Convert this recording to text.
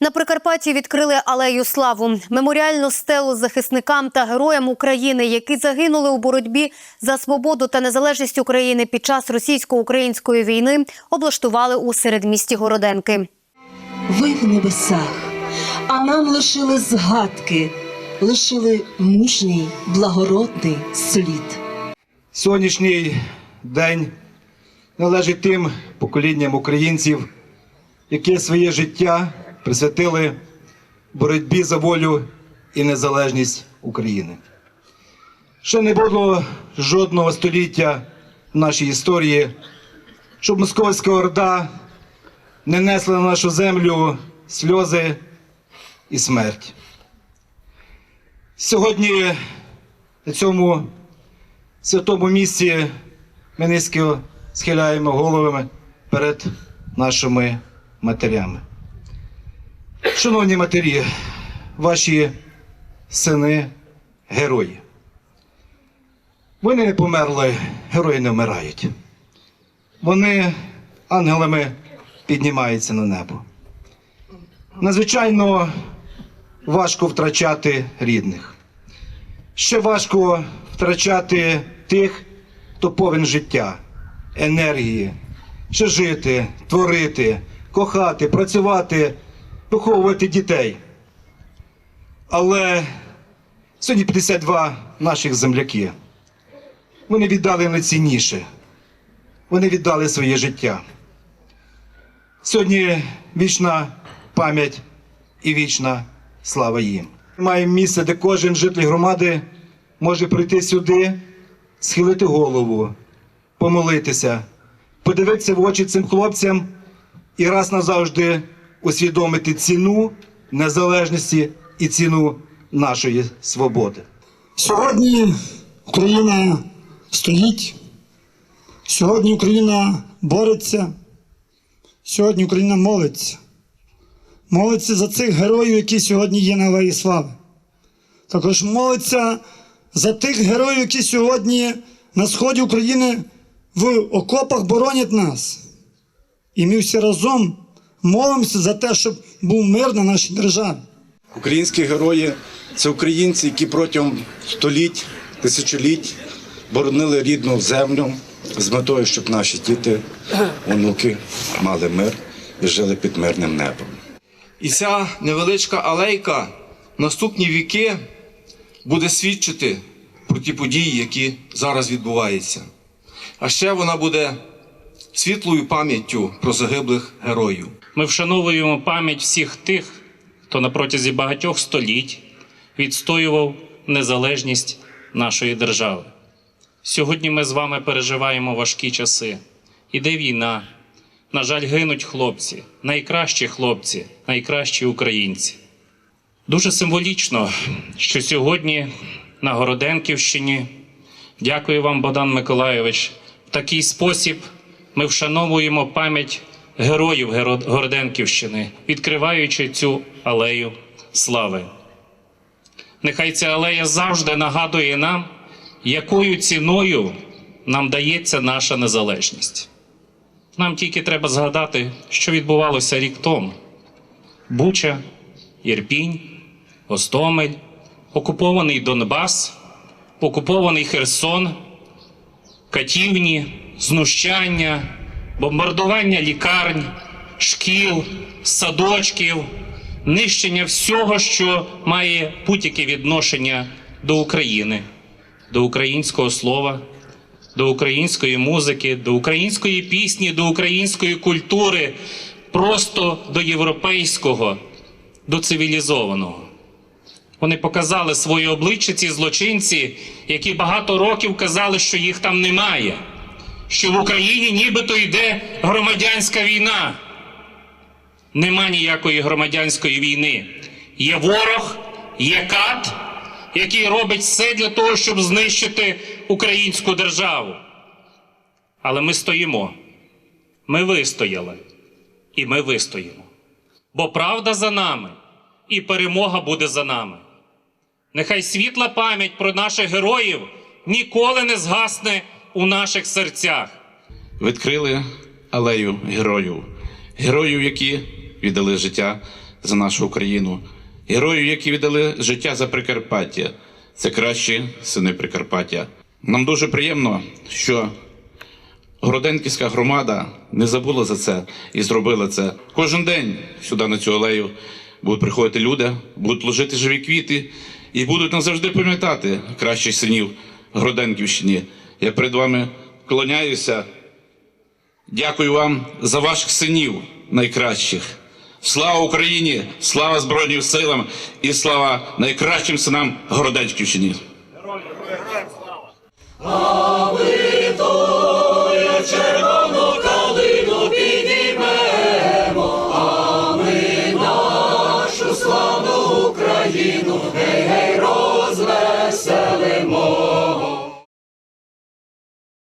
На Прикарпатті відкрили алею славу меморіальну стелу захисникам та героям України, які загинули у боротьбі за свободу та незалежність України під час російсько-української війни. Облаштували у середмісті Городенки. Ви в небесах, а нам лишили згадки, лишили мужній, благородний слід. Сьогоднішній день належить тим поколінням українців, які своє життя присвятили боротьбі за волю і незалежність України. Ще не було жодного століття в нашій історії, щоб Московська Орда не несла на нашу землю сльози і смерть. Сьогодні на цьому святому місці ми низько схиляємо головами перед нашими матерями. Шановні матері, ваші сини герої. Вони не померли, герої не вмирають. Вони ангелами піднімаються на небо. Надзвичайно важко втрачати рідних. Ще важко втрачати тих, хто повен життя, енергії, ще жити, творити, кохати, працювати, виховувати дітей. Але сьогодні 52 наших земляки. Вони віддали найцінніше. Вони віддали своє життя. Сьогодні вічна пам'ять і вічна слава їм. Маємо місце, де кожен житель громади може прийти сюди, схилити голову, помолитися, подивитися в очі цим хлопцям і раз назавжди усвідомити ціну незалежності і ціну нашої свободи. Сьогодні Україна стоїть, сьогодні Україна бореться, сьогодні Україна молиться. Молиться за цих героїв, які сьогодні є на Алеї Слави. Також молиться за тих героїв, які сьогодні на сході України в окопах боронять нас. І ми всі разом молимося за те, щоб був мир на нашій державі. Українські герої це українці, які протягом століть, тисячоліть боронили рідну землю з метою, щоб наші діти, онуки мали мир і жили під мирним небом. І ця невеличка алейка наступні віки буде свідчити про ті події, які зараз відбуваються. А ще вона буде світлою пам'яттю про загиблих героїв. Ми вшановуємо пам'ять всіх тих, хто на протязі багатьох століть відстоював незалежність нашої держави. Сьогодні ми з вами переживаємо важкі часи. Іде війна. На жаль, гинуть хлопці, найкращі хлопці, найкращі українці. Дуже символічно, що сьогодні на Городенківщині, дякую вам, Богдан Миколайович, в такий спосіб ми вшановуємо пам'ять героїв Геро- Городенківщини, відкриваючи цю алею слави. Нехай ця алея завжди нагадує нам, якою ціною нам дається наша незалежність. Нам тільки треба згадати, що відбувалося рік тому: Буча, Ірпінь, Гостомель, окупований Донбас, окупований Херсон, катівні, знущання, бомбардування лікарень, шкіл, садочків, нищення всього, що має будь-яке відношення до України, до українського слова, до української музики, до української пісні, до української культури, просто до європейського, до цивілізованого. Вони показали своє обличчя, ці злочинці, які багато років казали, що їх там немає, що в Україні нібито йде громадянська війна. Нема ніякої громадянської війни. Є ворог, є кат, який робить все для того, щоб знищити українську державу. Але ми стоїмо. Ми вистояли. І ми вистоїмо. Бо правда за нами, і перемога буде за нами. Нехай світла пам'ять про наших героїв ніколи не згасне у наших серцях. відкрили алею героїв, героїв, які віддали життя за нашу Україну. Героїв, які віддали життя за Прикарпаття. Це кращі сини Прикарпаття. Нам дуже приємно, що Городенківська громада не забула за це і зробила це. Кожен день сюди на цю алею будуть приходити люди, будуть ложити живі квіти і будуть назавжди пам'ятати кращих синів Гроденківщини. Я перед вами вклоняюся. Дякую вам за ваших синів найкращих. Слава Україні! Слава Збройним силам і слава найкращим синам Городенківщині! Героям